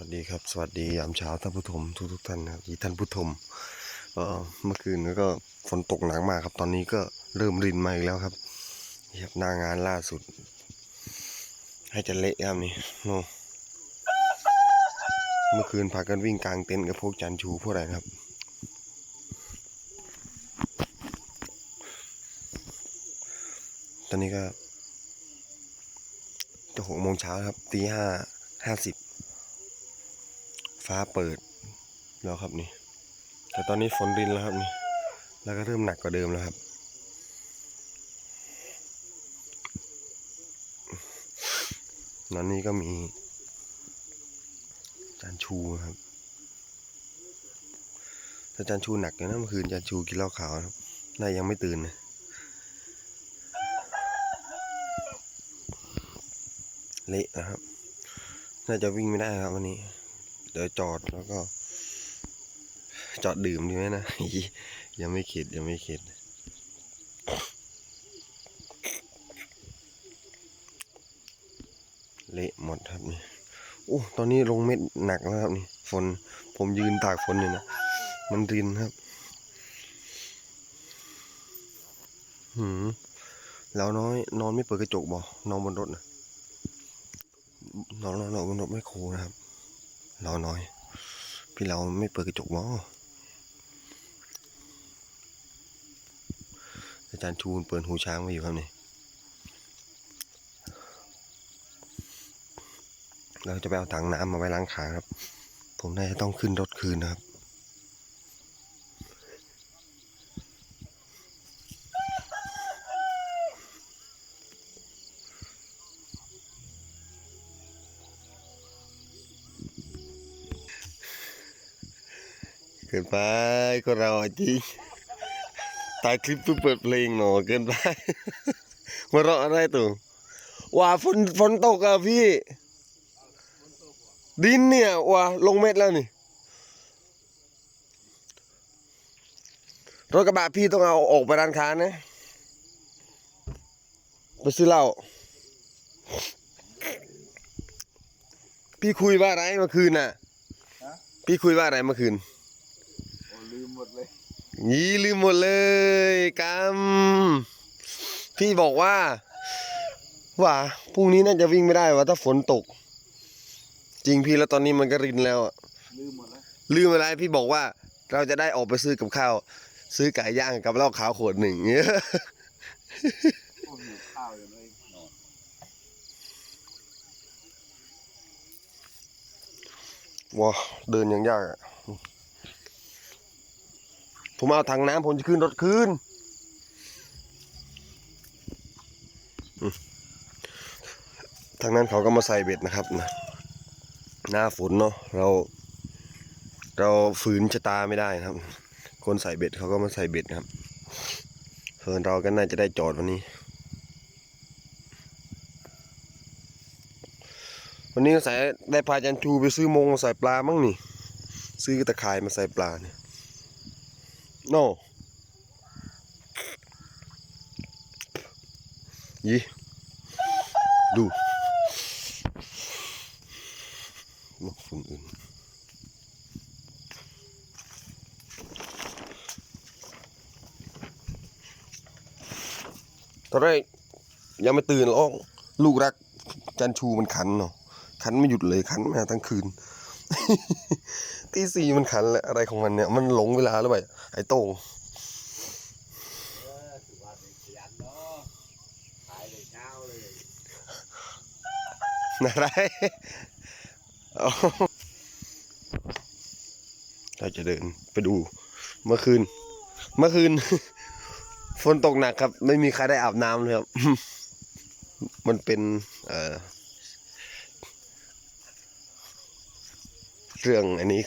วัสดีครับ สวัสดียามเช้าท่านผู้ชมทุกทุกท่านนะครับที่ท่านผู้ชมเอ่อเมื่อคืนก็ฝนตกหนักมากครับ ตอนนี้ก็เริ่มรินมาอีกแล้วครับนี่ครับหน้างานล่าสุด ให้จะเละครับนี่โนเมื่อคืนพากันวิ่งกลางเต็นท์กับพวกจันชูพวกอะไรครับตอนนี้ก็จะหกโมงเช้าครับตีห้าห้าสิบ ฟ้าเปิดแล้วครับนี่ แต่ตอนนี้ฝนรินแล้วครับนี่ แล้วก็เริ่มหนักกว่าเดิมแล้วครับ นั่นนี่ก็มีจานชูครับแต่จานชูหนักอยู่นะเมื่อคืนจานชูกินเหล้าขาวนะครับน่ายังไม่ตื่นนะเละนะครับ น่าจะวิ่งไม่ได้ครับวันนี้ เดี๋ยวจอดแล้วก็ จอดดื่มดีไหมนะ ยังไม่คิดยังไม่คิดเละหมดครับนี่โอ้ตอนนี้ลงเม็ดหนักแล้วครับนี่ฝนผมยืนตากฝนอยู่นะ มันรินครับ หืมแล้วน้อย นอนไม่เปิดกระจกบ่นอนบนรถนะนอนนอนบนรถไม่โคนะครับ เราน้อย พี่เราไม่เปิดกระจกบ่อาจารย์ชูนเปิดหูช้างไว้อยู่ครับนี่เราจะไปเอาถังน้ำมาไว้ล้างขาครับ ผมน่าจะต้องขึ้นรถคืนนะครับ กินไปก็เราอะจริงถ่ายคลิปเพื่อเปิดเพลงหนอเกินไปมาเราะอะไรตัวว่าฝนฝนตกอะพี่ ดินเนี่ยว่าลงเม็ดแล้วนี่รถกระบะพี่ต้องเอาออกไปร้านค้านะไปซื้อเหล้าพี่คุยว่าอะไรเมื่อคืนน่ะฮะพี่คุยว่าอะไรเมื่อคืนโอ้ ลืมหมดเลยยี่ลืมหมดเลยกำพี่บอกว่า ว่าพรุ่งนี้น่าจะวิ่งไม่ได้ว่าถ้าฝนตก จริงพี่แล้วตอนนี้มันก็รินแล้วอะลืมหมดแล้วลืมอะไรพี่บอกว่า เราจะได้ออกไปซื้อกับข้าว ซื้อไก่ย่างกับเหล้าขาวขวดหนึ่งเงี้ยโอ้หิวข้าวอยู่เลยนอนว้าเดินยังยากอะ ผมเอาถังน้ำผมจะขึ้นรถคืนทางนั้นเขาก็มาใส่เบ็ดนะครับนะหน้าฝนเนาะเราเราฝืนชะตาไม่ได้นะครับ คนใส่เบ็ดเขาก็มาใส่เบ็ดครับเพื่อนเราก็น่าจะได้จอดวันนี้ วันนี้ใส่ได้พาจันทูไปซื้อมงใส่ปลามั้งนี่ ซื้อตะข่ายมาใส่ปลาเนี่ย โน่ยี่ดูนกฝุ่นอื่น ตอนแรกยังไม่ตื่นหรอกลูกรัก จันชูมันขันเนาะขันไม่หยุดเลยขันมาทั้งคืน ตีสี่มันขันแหละอะไรของมันเนี่ย มันหลงเวลาแล้วไปไอ้โต้งเออถือว่าเป็นขยันเนาะขายเลยเช้าเลยอะไรเอาเราจะเดินไปดู เมื่อคืน เมื่อคืน ฝนตกหนักครับ ไม่มีใครได้อาบน้ำเลยครับ มันเป็น เอ่อ เรื่องอันนี้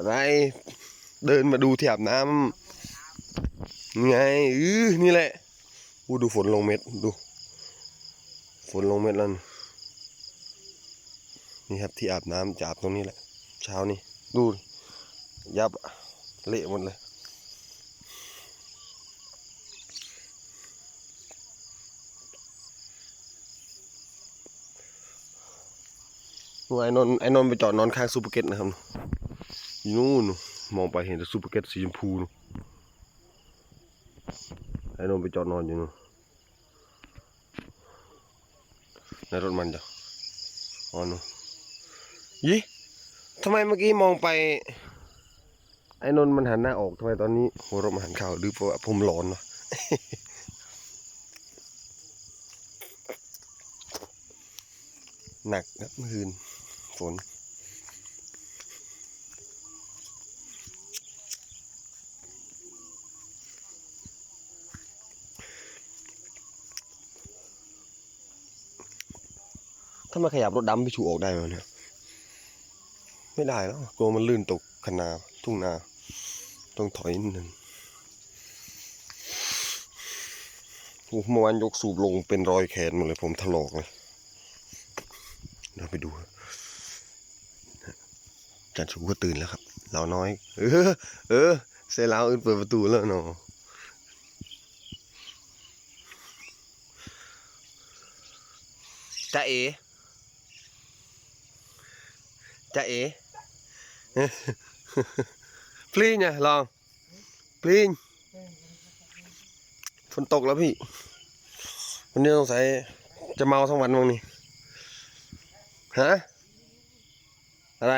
อะไร เดินมาดูที่อาบน้ำไงอือนี่แหละอู้ดูฝนลงเม็ดดู ฝนลงเม็ดแล้วนี่นี่ครับที่อาบน้ำจะอาบตรงนี้แหละ เช้านี้ดู ยับเละหมดเลยดูไอ้นนไอ้นนไปจอดนอนข้างซูเปอร์เก็ตนะครับ นู่นมองไปเห็นแต่ซูเปอร์เก็ตสีชมพูนไอ้นนไปจอดนอนอยู่นู่นในรถมันจ้ะอ๋อนู่นยี่ทำไมเมื่อกี้มองไปไอ้นนมันหันหน้าออกทำไมตอนนี้หัวเราะมาหันเข่าหรือเพราะว่าผมร้อนวะหนักครับเมื่อคืนฝนามาขยับรถดำพี่ชูออกได้ไหมเนี่ยไม่ได้แล้วกลัวมันลื่นตกคนาทุ่งนา ต้องถอยนิดนึงโอ้เมื่อวานยกสูบลงเป็นรอยแขนหมดเลย ผมถลอกเลยเดี๋ยวไปดูจันชูก็ตื่นแล้วครับ เราน้อย เออ เออเสร็จแล้วอื่นเปิดประตูแล้วเนาะจ้าเอ จ้าเอพลีเนี่ยลองพลีนฝนตกแล้วพี่ วันนี้สงสัยจะเมาทั้งวันมั้งนี่ฮะอะไร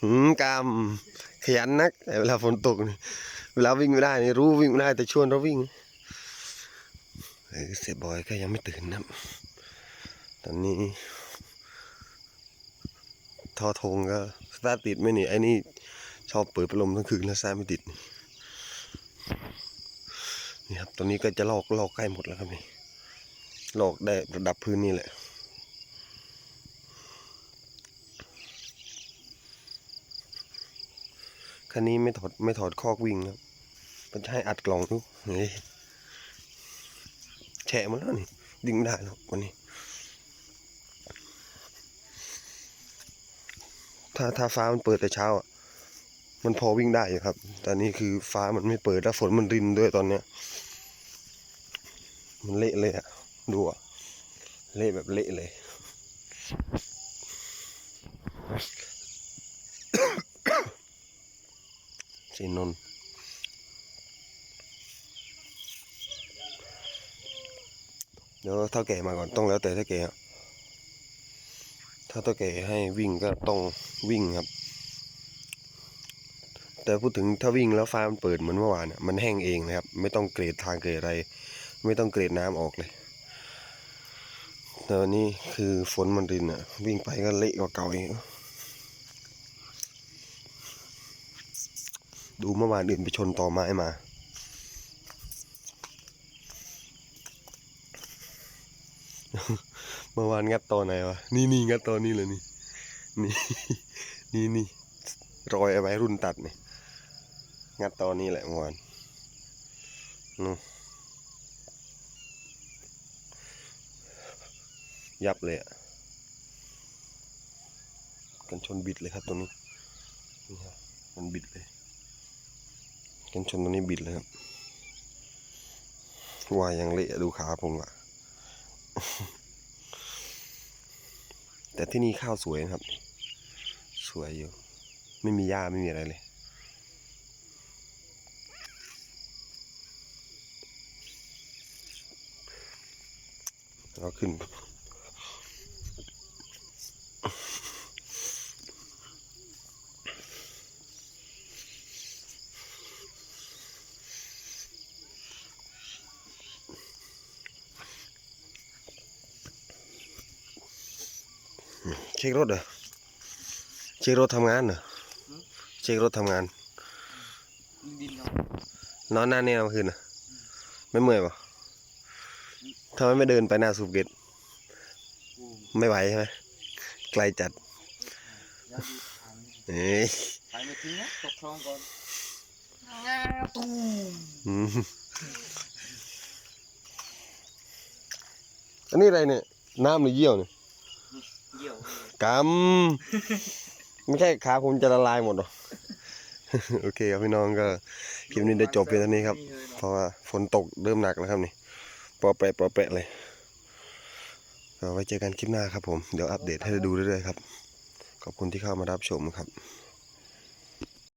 หืมกามขยันนักแต่เวลาฝนตกนี่เวลาวิ่งไม่ได้นี่รู้วิ่งไม่ได้แต่ชวนเราวิ่งเออเสียบอยก็ยังไม่ตื่นนะตอนนี้ ทอทงก็สตาร์ติดไม่นี่ไอ้นี่ชอบเปิดพัดลมทั้งคืนแล้วสตาร์ไม่ติดนี่ครับตอนนี้ก็จะลอกลอกใกล้หมดแล้วครับนี่ลอกได้ระดับพื้นนี่แหละคันนี้ไม่ถอดไม่ถอดคอกวิ่งครับมันจะให้อัดกล่องดูเฮ้ยแฉะหมาแล้วนี่ ดึงไม่ได้แล้ววันนี้ ถ้าถ้าฟ้ามันเปิดแต่เช้าอะมันพอวิ่งได้อยู่ครับ แต่นี่คือฟ้ามันไม่เปิดแล้วฝนมันรินด้วยตอนเนี้ย มันเละเลยอะดูอะเละแบบเละเลยสีนนเดี๋ยวเท่าแก่มาก่อนต้องแล้วแต่เท่าแก่อะาเท่าแก่ให้วิ่งก็ต้องวิ่งครับ แต่พูดถึงถ้าวิ่งแล้วฟ้ามันเปิดเหมือนเมื่อวานมันแห้งเองนะครับ ไม่ต้องเกรดทางเกรดอะไร ไม่ต้องเกรดน้ำออกเลยแต่วันนี้คือฝนมันรินอะ วิ่งไปก็เละกว่าเก่าอีกดูเมื่อวานอื่นไปชนต่อไม้มาเมื่อวานงัดตอไหนวะนี่นี่งัดตอนี้เลยนี่นี่นี่นี่รอยเอาไว้รุ่นตัดเนี่ยงัดตอนี้แหละเมื่อวานนู่ยับเลยอะกันชนบิดเลยครับตรงนี้นี่ครับมันบิดเลยกันชนตรงนี้บิดเลยครับว่ายังเละดูขาผมอะ แต่ที่นี่ข้าวสวยนะครับ สวยอยู่ ไม่มีหญ้าไม่มีอะไรเลยเราขึ้น เช็ครถเหรอเช็ครถทำงานเหรอเช็ครถทำงานดินเนาะนอนหน้าเนี่ยเมื่อคืนน่ะไม่เมื่อยปะทำไมไม่เดินไปหน้าสูบเกตกูไม่ไหวใช่ไหมไกลจัดอยากดูทางนี้เอ้ยไปไม่ถึงนะตกคลองก่อนงาตูมอืมอันนี้อะไรเนี่ย น้ำหรือเยี่ยวเนี่ย เยี่ยวกำไม่ใช่ขาผมจะละลายหมดหรอโอเคครับพี่น้องก็คลิปนี้ได้จบเพียงเท่านี้ครับ เพราะว่าฝนตกเริ่มหนักแล้วครับนี่ปอแปะปอแปะเลยก็ไว้เจอกันคลิปหน้าครับผม เดี๋ยวอัปเดตให้ดูเรื่อยๆครับ ขอบคุณที่เข้ามารับชมครับ